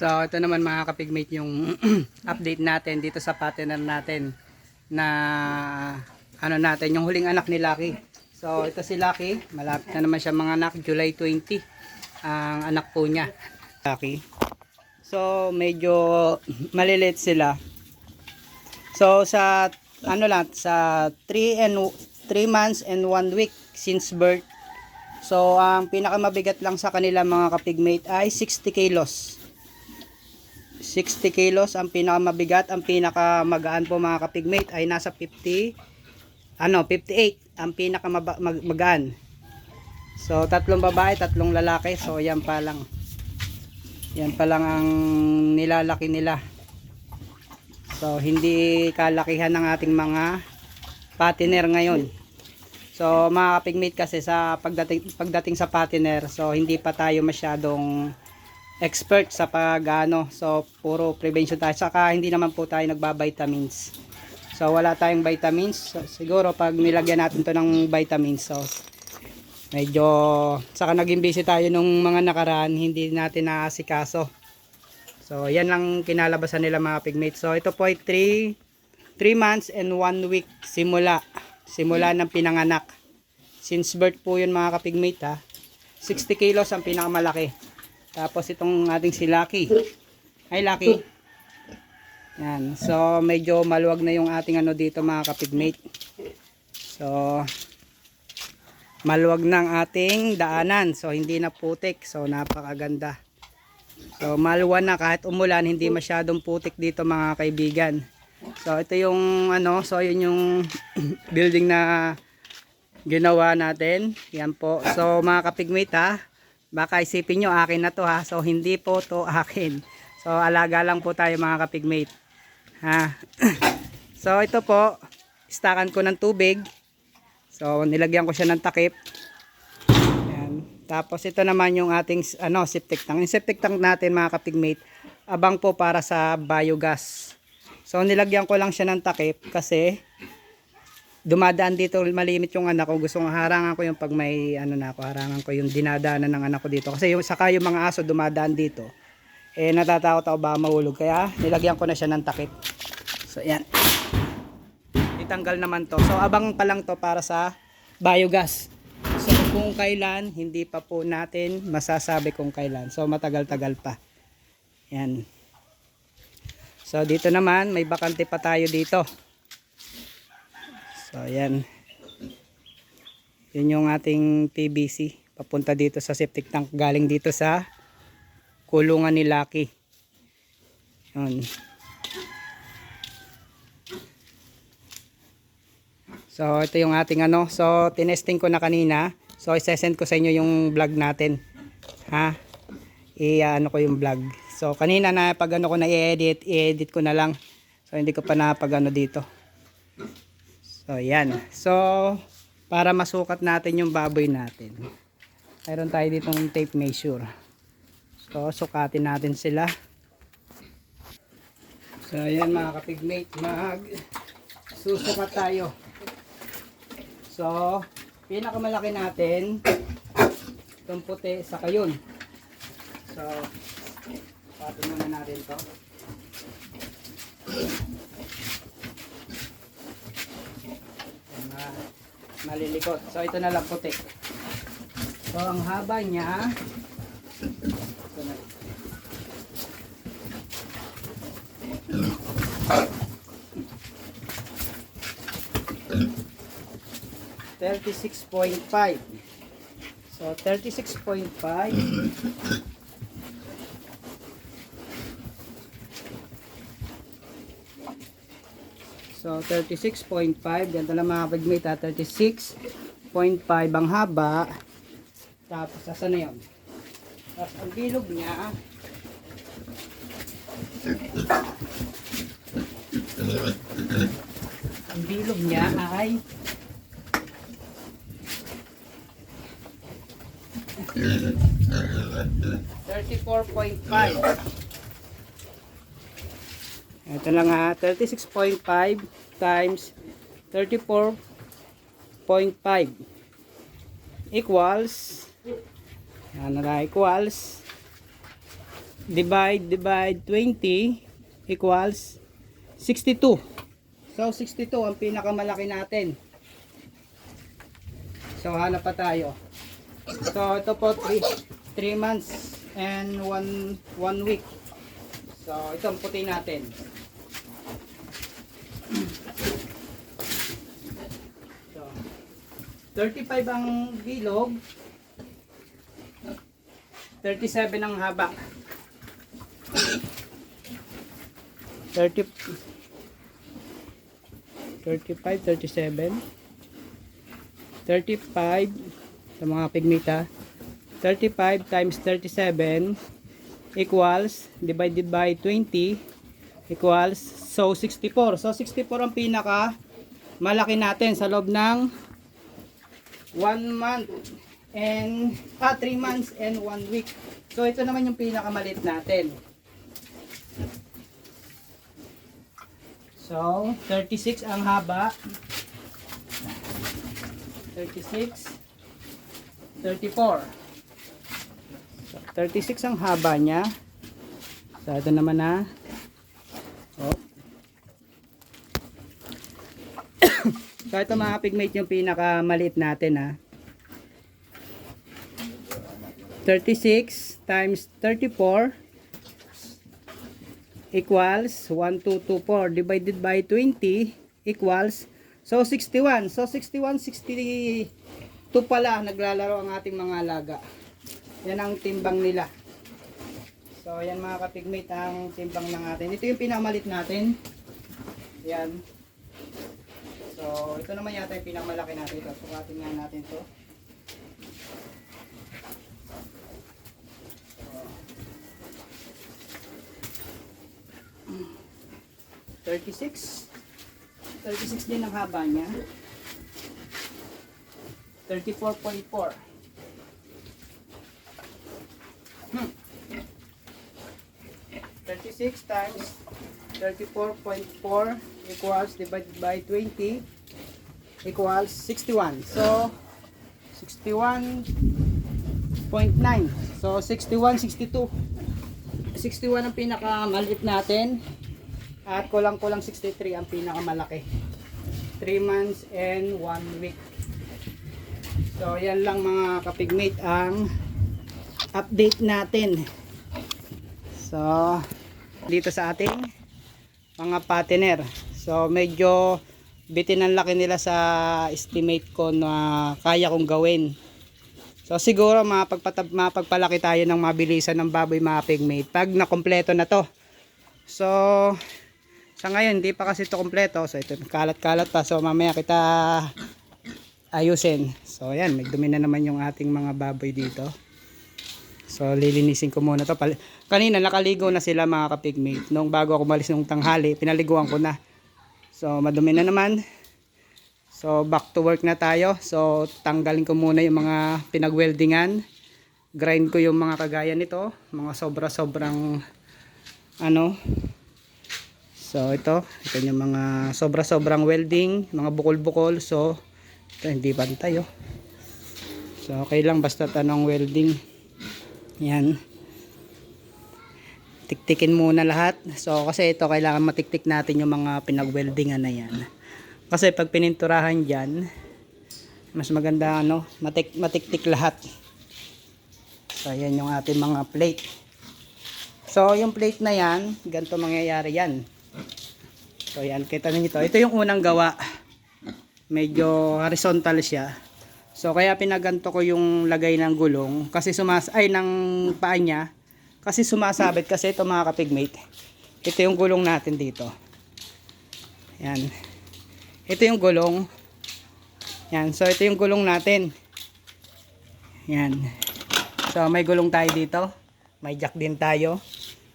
So, ito naman mga kapigmate yung update natin dito sa partner natin na ano natin, yung huling anak ni Lucky. So, ito si Lucky. Malapit na naman siya mga anak. July 20 ang anak po niya. Lucky. So, medyo maliliit sila. So, sa ano lang, sa 3 and 3 months and 1 week since birth. So, ang pinakamabigat lang sa kanila mga kapigmate ay 60 kilos. 60 kilos ang pinakamabigat, ang pinakamagaan po mga kapigmate ay nasa 50 ano, 58 ang pinakamagaan. So, tatlong babae, tatlong lalaki. So, yan pa lang. Yan pa lang ang nilalaki nila. So, hindi kalakihan ng ating mga patiner ngayon. So, mga kapigmate kasi sa pagdating, pagdating sa patiner, so hindi pa tayo masyadong expert sa pagano. So, puro prevention tayo. Saka hindi naman po tayo nagba-vitamins. So, wala tayong vitamins. So, siguro pag nilagyan natin to ng vitamins, so medyo saka naging busy tayo nung mga nakaraan, hindi natin naasikaso. So, yan lang kinalabasan nila mga pigmates. So, ito po ay 3 3 months and 1 week simula simula ng pinanganak. Since birth po yun mga kapigmate ha. 60 kilos ang pinakamalaki. Tapos itong ating si Lucky. Hi Lucky. Yan. So medyo maluwag na yung ating ano dito mga kapigmate. So maluwag ang ating daanan. So hindi na putik. So napakaganda. So maluwan na kahit umulan hindi masyadong putik dito mga kaibigan. So ito yung ano, so yun yung building na ginawa natin. Yan po. So mga kapigmate ha, baka isipin nyo akin na to ha. So hindi po to akin. So alaga lang po tayo mga kapigmate. Ha. so ito po, stakan ko ng tubig. So nilagyan ko siya ng takip. Yan. Tapos ito naman yung ating ano, septic tank. Yung septic tank natin mga kapigmate, abang po para sa biogas. So nilagyan ko lang siya ng takip kasi dumadaan dito malimit yung anak ko. Gusto nga harangan ko yung pag may ano na ako, harangan ko yung dinadaanan ng anak ko dito. Kasi yung saka yung mga aso dumadaan dito. Eh natatakot ako ba mahulog kaya nilagyan ko na siya ng takip. So yan. Itanggal naman to. So abang pa lang to para sa biogas. So kung kailan, hindi pa po natin masasabi kung kailan. So matagal-tagal pa. Yan. So dito naman, may bakante pa tayo dito. So ayan. Yun yung ating PVC. Papunta dito sa septic tank. Galing dito sa kulungan ni Lucky. Yun. So ito yung ating ano. So tinesting ko na kanina. So isesend ko sa inyo yung vlog natin. Ha? I-ano ko yung vlog. So kanina na pag ano ko na i-edit, i-edit ko na lang. So hindi ko pa napag ano dito. So yan. So para masukat natin yung baboy natin. Mayroon tayo ditong tape measure. So sukatin natin sila. So ayan mga kapigmate, mag susukat tayo. So pinakamalaki natin itong puti sa kayon. So Patin muna natin to. Ma- Malilikot. So ito na lang puti. So ang haba niya ito na. Thirty-six point five. So thirty-six point five. So, 36.5. Ganito lang mga pagmate ha. 36.5 ang haba. Tapos, asa na yun? Tapos, ang bilog niya. ang bilog niya ay Thirty-four point five. Ito lang ha, 36.5 times 34.5 equals yan na equals divide divide 20 equals 62. So 62 ang pinakamalaki natin. So hanap pa tayo. So ito po 3 3 months and 1 1 week. So ito ang puti natin. So 35 ang bilog. 37 ang haba. 30 35, 37 35 sa mga pigmita 35 times 37 equals divided by 20 equals so 64 so 64 ang pinaka malaki natin sa loob ng 1 month and ah 3 months and 1 week so ito naman yung pinakamalit natin So, 36 ang haba. 36. 34. So, 36 ang haba niya. So, ito naman na. So, ito mga pigmate yung pinakamaliit natin ha. 36 times 34 equals 1224 divided by 20 equals so 61 so 61 62 pala naglalaro ang ating mga alaga. Yan ang timbang nila. So yan mga kapigmate ang timbang ng atin. Ito yung pinamalit natin. Yan so ito naman yata yung pinakamalaki natin ito. Sukatin nga natin to. 36 36 din ang haba niya. 34.4 hmm. 36 times 34.4 equals divided by 20 equals 61 so 61.9 so 61 62 61 ang pinakamaliit natin at kulang-kulang 63 ang pinakamalaki. 3 months and 1 week. So yan lang mga kapigmate ang update natin. So dito sa ating mga partner. So medyo bitin ang laki nila sa estimate ko na kaya kong gawin. So siguro mapagpatab mapagpalaki tayo ng mabilisan ng baboy mga pigmate pag nakompleto na to. So sa ngayon, hindi pa kasi ito kompleto. So, ito, kalat-kalat pa. So, mamaya kita ayusin. So, ayan, nagdumi na naman yung ating mga baboy dito. So, lilinisin ko muna to. Pal Kanina, nakaligo na sila mga kapigmate. Nung bago ako malis nung tanghali, pinaliguan ko na. So, madumi na naman. So, back to work na tayo. So, tanggalin ko muna yung mga pinagweldingan. Grind ko yung mga kagaya nito. Mga sobra-sobrang ano, So ito, ito yung mga sobra-sobrang welding, mga bukol-bukol. So ito hindi pantay oh. So okay lang basta tanong welding. Yan. Tiktikin muna lahat. So kasi ito kailangan matiktik natin yung mga pinag-weldingan na yan. Kasi pag pininturahan diyan, mas maganda ano, matik matiktik lahat. So yan yung ating mga plate. So yung plate na yan, ganito mangyayari yan. So yan, kita niyo ito. Ito yung unang gawa. Medyo horizontal siya. So kaya pinaganto ko yung lagay ng gulong kasi sumas ay ng paa niya kasi sumasabit kasi ito mga kapigmate. Ito yung gulong natin dito. Yan. Ito yung gulong. Yan, so ito yung gulong natin. Yan. So may gulong tayo dito. May jack din tayo.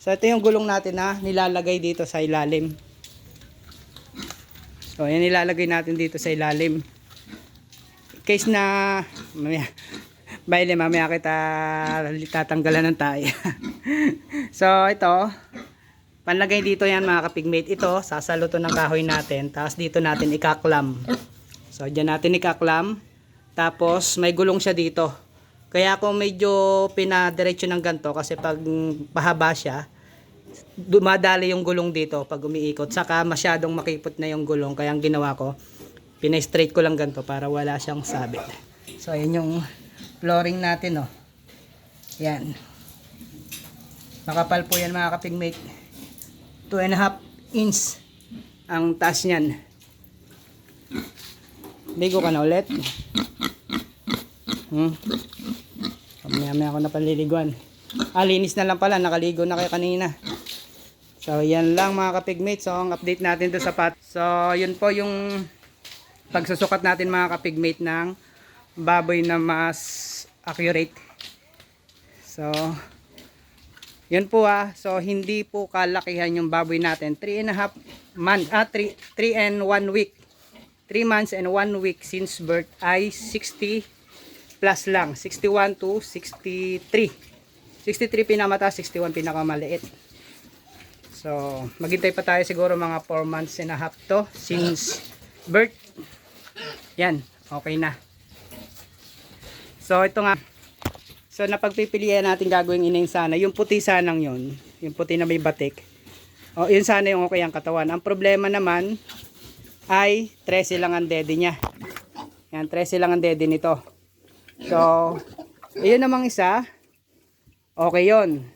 So ito yung gulong natin na nilalagay dito sa ilalim. So, yan ilalagay natin dito sa ilalim. Case na, mamaya, baile, mamaya kita tatanggalan ng tayo. so, ito, panlagay dito yan mga kapigmate. Ito, sasaluto ng kahoy natin. Tapos dito natin ikaklam. So, dyan natin ikaklam. Tapos, may gulong siya dito. Kaya ako medyo pinadiretso ng ganto kasi pag pahaba siya, dumadali yung gulong dito pag umiikot. Saka masyadong makipot na yung gulong. Kaya ang ginawa ko, pina-straight ko lang ganto para wala siyang sabit. So, ayan yung flooring natin, oh. Yan. Makapal po yan mga kapigmate. 2 and a half inch ang taas niyan. Ligo ka na ulit. Hmm. Mamaya-maya ako na paliliguan. Ah, linis na lang pala. Nakaligo na kayo kanina. So, yan lang mga kapigmate. So, ang update natin to sa pat. So, yun po yung pagsusukat natin mga kapigmate ng baboy na mas accurate. So, yun po ah. So, hindi po kalakihan yung baboy natin. 3 and a half month, ah, 3, 3 and 1 week. 3 months and 1 week since birth ay 60 plus lang. 61 to 63. 63 pinamataas, 61 pinakamaliit. So, maghintay pa tayo siguro mga 4 months and a half to since birth. Yan, okay na. So, ito nga. So, napagpipilian natin gagawin inayin sana. Yung puti sanang yun. Yung puti na may batik. O, yun sana yung okay ang katawan. Ang problema naman ay 13 lang ang dede niya. Yan, 13 lang ang dede nito. So, yun namang isa. Okay yun.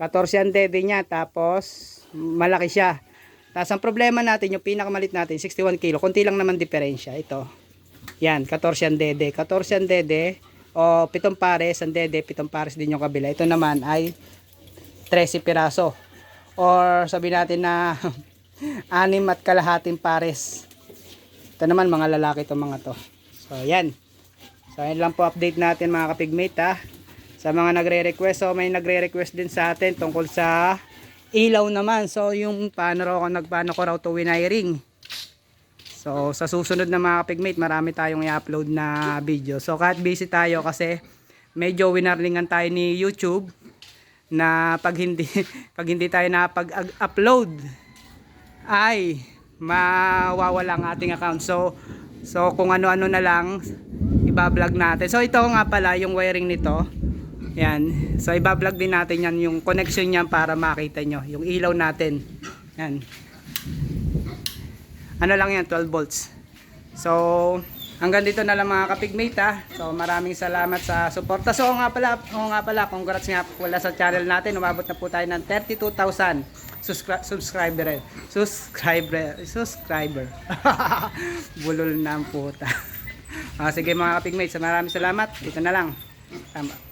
14 ang dede niya. Tapos, malaki siya. Tapos, ang problema natin, yung pinakamalit natin, 61 kilo. Kunti lang naman diferensya. Ito. Yan, 14 ang dede. 14 ang dede. O, pitong pares ang dede. Pitong pares din yung kabila. Ito naman ay 13 piraso. Or, sabi natin na anim at kalahating pares. Ito naman, mga lalaki itong mga to. So, yan. So, yan lang po update natin mga kapigmate ha. Sa mga nagre-request, so may nagre-request din sa atin tungkol sa ilaw naman. So, yung paano raw ako nagpaano ko raw to wiring. So, sa susunod na mga kapigmate, marami tayong i-upload na video. So, kahit busy tayo kasi medyo winarlingan tayo ni YouTube na pag hindi pag hindi tayo na pag-upload ay mawawala ang ating account. So, so kung ano-ano na lang iba-vlog natin. So, ito nga pala yung wiring nito. Yan. So, iba-vlog din natin yan yung connection niyan para makita nyo. Yung ilaw natin. Yan. Ano lang yan, 12 volts. So, hanggang dito na lang mga kapigmate ha. So, maraming salamat sa suporta. So, nga pala, oo nga pala, congrats nga pala sa channel natin. Umabot na po tayo ng 32,000 subscri- subscriber. Subscriber. Subscriber. Bulol na ang puta. Ah, sige mga kapigmates, maraming salamat. Dito na lang. Tama.